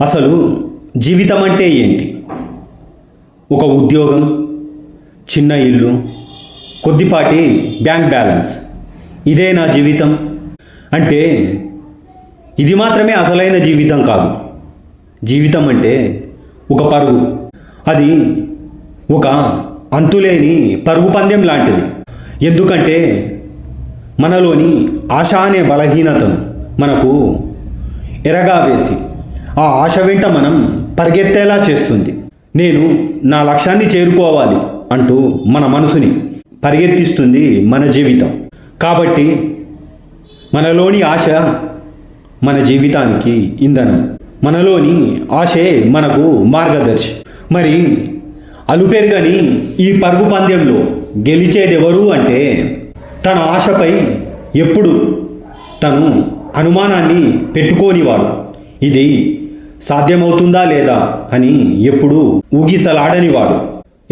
అసలు జీవితం అంటే ఏంటి? ఒక ఉద్యోగం చిన్న ఇల్లు కొద్దిపాటి బ్యాంక్ బ్యాలెన్స్. ఇదే నా జీవితం. అంటే ఇది మాత్రమే అసలైన జీవితం కాదు. జీవితం అంటే ఒక పరుగు అది ఒక అంతులేని పరుగు పందెం లాంటిది. ఎందుకంటే మనలోని ఆశ అనే బలహీనతను మనకు ఎరగా వేసి ఆ ఆశ వెంట మనం పరిగెత్తేలా చేస్తుంది. నేను నా లక్ష్యాన్ని చేరుకోవాలి అంటూ మన మనసుని పరిగెత్తిస్తుంది మన జీవితం. కాబట్టి మనలోని ఆశ మన జీవితానికి ఇంధనం. మనలోని ఆశే మనకు మార్గదర్శి. మరి అలుపెరుగని ఈ పరుగు పందెంలో గెలిచేదెవరు అంటే తన ఆశపై ఎప్పుడు తను అనుమానాన్ని పెట్టుకోనివాడు. ఇది సాధ్యమవుతుందా లేదా అని ఎప్పుడు ఊగిసలాడనివాడు.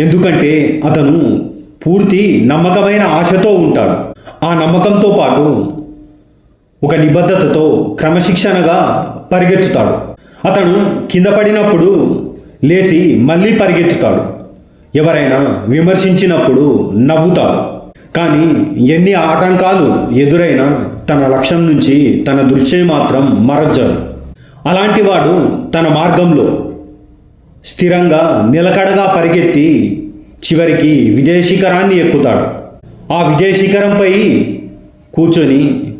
ఎందుకంటే అతను పూర్తి నమ్మకమైన ఆశతో ఉంటాడు. ఆ నమ్మకంతో పాటు ఒక నిబద్ధతతో క్రమశిక్షణగా పరిగెత్తుతాడు. అతను కింద పడినప్పుడు లేచి మళ్ళీ పరిగెత్తుతాడు. ఎవరైనా విమర్శించినప్పుడు నవ్వుతాడు. కానీ ఎన్ని ఆటంకాలు ఎదురైనా తన లక్ష్యం నుంచి తన దృష్టి మాత్రం మరల్చడు. అలాంటి వాడు తన మార్గంలో స్థిరంగా నిలకడగా పరిగెత్తి చివరికి విజయ శిఖరాన్ని ఎక్కుతాడు. ఆ విజయ శిఖరంపై కూర్చొని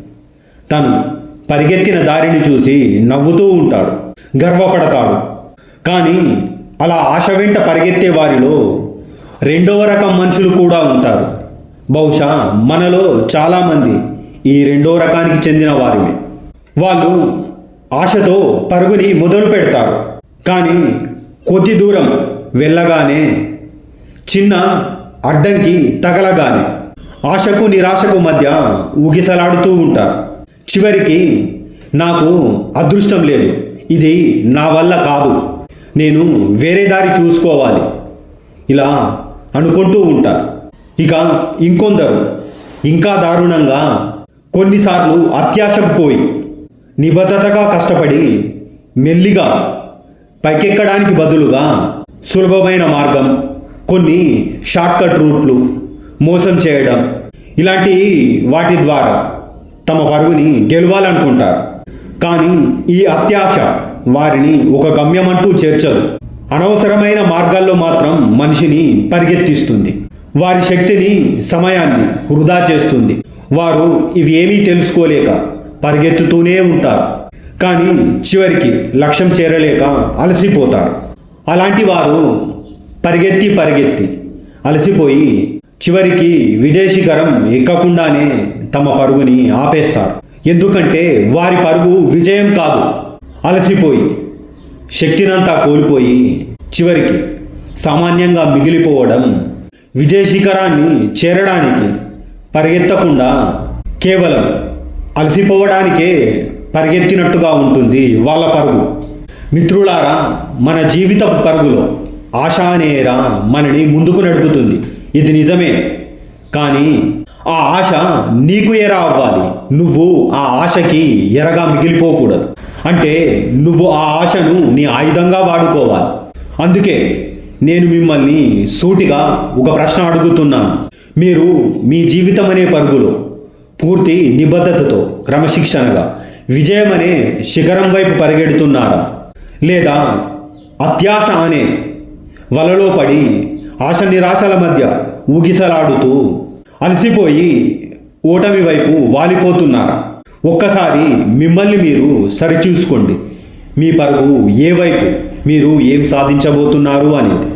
తను పరిగెత్తిన దారిని చూసి నవ్వుతూ ఉంటాడు. గర్వపడతాడు. కానీ అలా ఆశ వెంట పరిగెత్తే వారిలో రెండవ రకం మనుషులు కూడా ఉంటారు. బహుశా మనలో చాలామంది ఈ రెండో రకానికి చెందిన వారిమే వాళ్ళు ఆశతో పరుగుని మొదలు పెడతారు. కానీ కొద్ది దూరం వెళ్ళగానే చిన్న అడ్డంకి తగలగానే ఆశకు నిరాశకు మధ్య ఊగిసలాడుతూ ఉంటారు. చివరికి నాకు అదృష్టం లేదు. ఇది నా వల్ల కాదు. నేను వేరే దారి చూసుకోవాలి. ఇలా అనుకుంటూ ఉంటారు. ఇక ఇంకొందరు. ఇంకా దారుణంగా కొన్నిసార్లు అత్యాశకు పోయి నిబద్ధతగా కష్టపడి మెల్లిగా పైకెక్కడానికి బదులుగా సులభమైన మార్గం కొన్ని షార్ట్కట్ రూట్లు మోసం చేయడం ఇలాంటి వాటి ద్వారా తమ పరుగుని గెలవాలనుకుంటారు. కానీ ఈ అత్యాశ వారిని ఒక గమ్యమంటూ చేర్చదు. అనవసరమైన మార్గాల్లో మాత్రం మనిషిని పరిగెత్తిస్తుంది. వారి శక్తిని సమయాన్ని వృధా చేస్తుంది. వారు ఇవి ఏమీ తెలుసుకోలేక పరిగెత్తుతూనే ఉంటారు. కానీ చివరికి లక్ష్యం చేరలేక అలసిపోతారు. అలాంటి వారు పరిగెత్తి పరిగెత్తి అలసిపోయి చివరికి విదేశీకరం ఎక్కకుండానే తమ పరుగుని ఆపేస్తారు. ఎందుకంటే వారి పరుగు విజయం కాదు. అలసిపోయి శక్తినంతా కోల్పోయి చివరికి సామాన్యంగా మిగిలిపోవడం విజయ శిఖరాన్ని చేరడానికి పరిగెత్తకుండా కేవలం అలసిపోవడానికే పరిగెత్తినట్టుగా ఉంటుంది వాళ్ళ పరుగు. మిత్రులారా మన జీవితపు పరుగులో ఆశ అనేరా మనని ముందుకు నడుపుతుంది. ఇది నిజమే. కానీ ఆ ఆశ నీకు ఎర అవ్వాలి. నువ్వు ఆ ఆశకి ఎరగా మిగిలిపోకూడదు. అంటే నువ్వు ఆ ఆశను నీ ఆయుధంగా వాడుకోవాలి. అందుకే నేను మిమ్మల్ని సూటిగా ఒక ప్రశ్న అడుగుతున్నాను. మీరు మీ జీవితం అనే పరుగులో పూర్తి నిబద్ధతతో క్రమశిక్షణగా విజయం అనే శిఖరం వైపు పరిగెడుతున్నారా? లేదా అత్యాశ అనే వలలో పడి ఆశ నిరాశల మధ్య ఊగిసలాడుతూ అలసిపోయి ఓటమి వైపు వాలిపోతున్నారా? ఒక్కసారి మిమ్మల్ని మీరు సరిచూసుకోండి. మీ పరుగు ఏ వైపు? మీరు ఏం సాధించబోతున్నారు అనేది.